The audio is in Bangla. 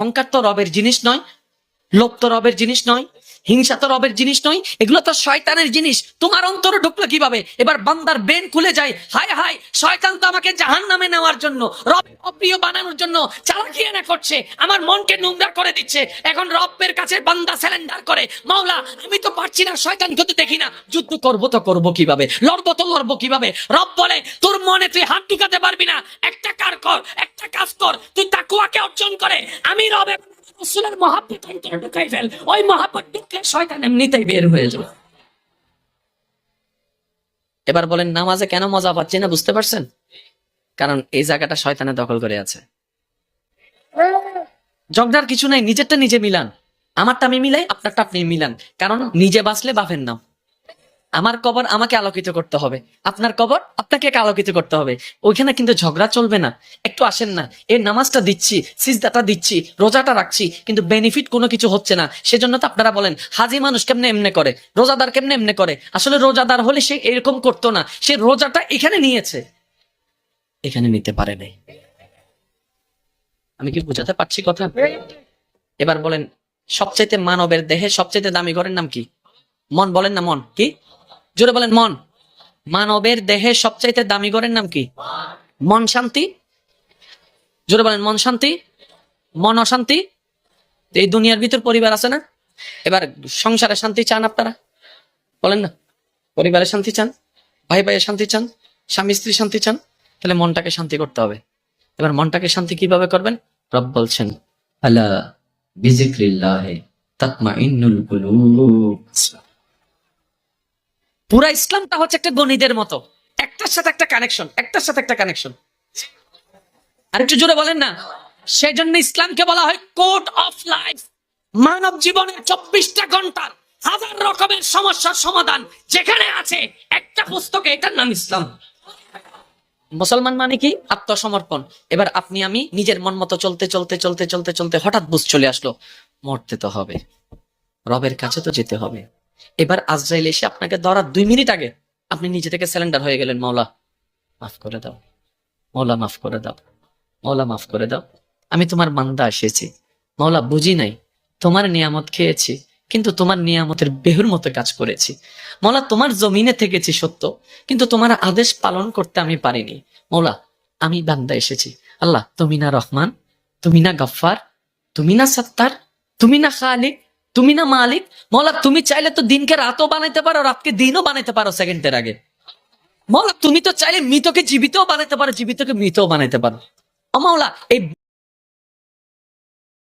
অহংকার তো রবের জিনিস নয় লোভ তো রবের জিনিস নয়। হিংসা তো রবের জিনিস নয়, এগুলো তো শয়তানের জিনিস। তোমার অন্তরে ঢুকলো কীভাবে? এবার বান্দার বেন খুলে যায়। হায় হায়, শয়তান তো আমাকে জাহান নামে নেওয়ার জন্য, রব অপ্রিয় বানানোর জন্য চালাকি এনে করছে, আমার মনকে নোংরা করে দিচ্ছে। এখন রবের কাছে বান্দা স্যালেন্ডার করে, মাওলা, আমি তো পারছি না, শয়তানকে তো দেখি না। যুদ্ধ করব তো করব কীভাবে? লড়বো তো লড়বো কীভাবে? রব বলে, তোর মনে তুই হাত ঢুকাতে পারবি না। একটা কার কর, একটা কাজ কর। তুই তাকুয়াকে অর্জন করে। আমি রবে রসুলের মহাব্বত অন্তরে ঢুকাই ফেল। ওই মহাব্বত ঢুকলে শয়তান এমনিতেই বের হয়ে যাবে। এবার বলেন, নামাজে কেন মজা পাচ্ছি না বুঝতে পারছেন? কারণ এই জায়গাটা শয়তানে দখল করে আছে। জগদার কিছু নাই, নিজেরটা নিজে মিলান। আমারটা আমি মিলাই, আপনারটা আপনি মিলান। কারণ নিজে বাঁচলে বাপের নাম। আমার কবর আমাকে আলোকিত করতে হবে। আপনার কবর আপনাকে আলোকিত করতে হবে। ওইখানে কিন্তু ঝগড়া চলবে না। একটু আসেন না। এই নামাজটা দিচ্ছি, সিজদাটা দিচ্ছি, রোজাটা রাখছি, কিন্তু বেনিফিট কোনো কিছু হচ্ছে না। সেজন্য তো আপনারা বলেন, হাজি মানুষ কেমনে এমনে করে? রোজাদার কেমনে এমনে করে? আসলে রোজাদার হলে সে এরকম করতো না। সে রোজাটা এখানে নিয়েছে। এখানে নিতে পারে নাই। আমি কি বুঝাতে পারছি কথা? এবার বলেন, সবচাইতে মানবের দেহে সবচাইতে দামি ঘরের নাম কি? মন বলেন না মন। কি? জোরে বলেন, মন। মানবের দেহে সবচাইতে দামি ঘরের নাম কি? মন শান্তি। জোরে বলেন, মন শান্তি। মন অশান্তি। এই দুনিয়ার ভিতর পরিবার আছে না? এবার সংসারে শান্তি চান আপনারা? বলেন না। পরিবারে শান্তি চান? ভাই ভাইয়ের শান্তি চান? স্বামী স্ত্রী শান্তি চান? তাহলে মনটাকে শান্তি করতে হবে। এবার মনটাকে শান্তি কীভাবে করবেন? রব বলছেন, আলা বিজিক্রিল্লাহ তাতমাইন্নুল কুলুব। পুরা ইসলামটা হচ্ছে একটা গণিতের মতো। একটার সাথে একটা কানেকশন একটার সাথে একটা কানেকশন আর একটু জোরে বলেন না। সেই জন্য ইসলামকে বলা হয় কোড অফ লাইফ মানব জীবনের চব্বিশটা ঘণ্টার হাজার রকমের সমস্যার সমাধান যেখানে আছে, একটা পুস্তকে এটার নাম ইসলাম। মুসলমান মানে কি? আত্মসমর্পণ। এবার আপনি, আমি নিজের মন মতো চলতে চলতে চলতে চলতে চলতে হঠাৎ বুঝ চলে আসলো, মরতে তো হবে। রবের কাছে তো যেতে হবে। এবার আজরাইল এসে আপনাকে ধরার দুই মিনিট আগে আপনি নিজে থেকে সিলিন্ডার হয়ে গেলেন, মাওলা। মাফ করে দাও। মাওলা, মাফ করে দাও। মাওলা, মাফ করে দাও। আমি তোমার মান্দা এসেছি। মাওলা, বুঝি নাই, তোমার নিয়ামত খেয়েছি, কিন্তু তোমার নিয়ামতের বেহুর মতো কাজ করেছি। মৌলা তোমার জমিনে থেকেছি সত্য, কিন্তু তোমার আদেশ পালন করতে আমি পারিনি। মৌলা আমি বান্দা এসেছি। আল্লাহ, তুমি না রহমান, তুমি না গফফার, তুমি না সত্তার, তুমি না খালিক তুমি না মালিক? মৌলা তুমি চাইলে তো দিনকে রাতও বানাইতে পারো, রাতকে দিনও বানাইতে পারো সেকেন্ডের আগে। মৌলা তুমি তো চাইলে মৃতকে জীবিতও বানাইতে পারো, জীবিতকে মৃতও বানাইতে পারো। মৌলা এই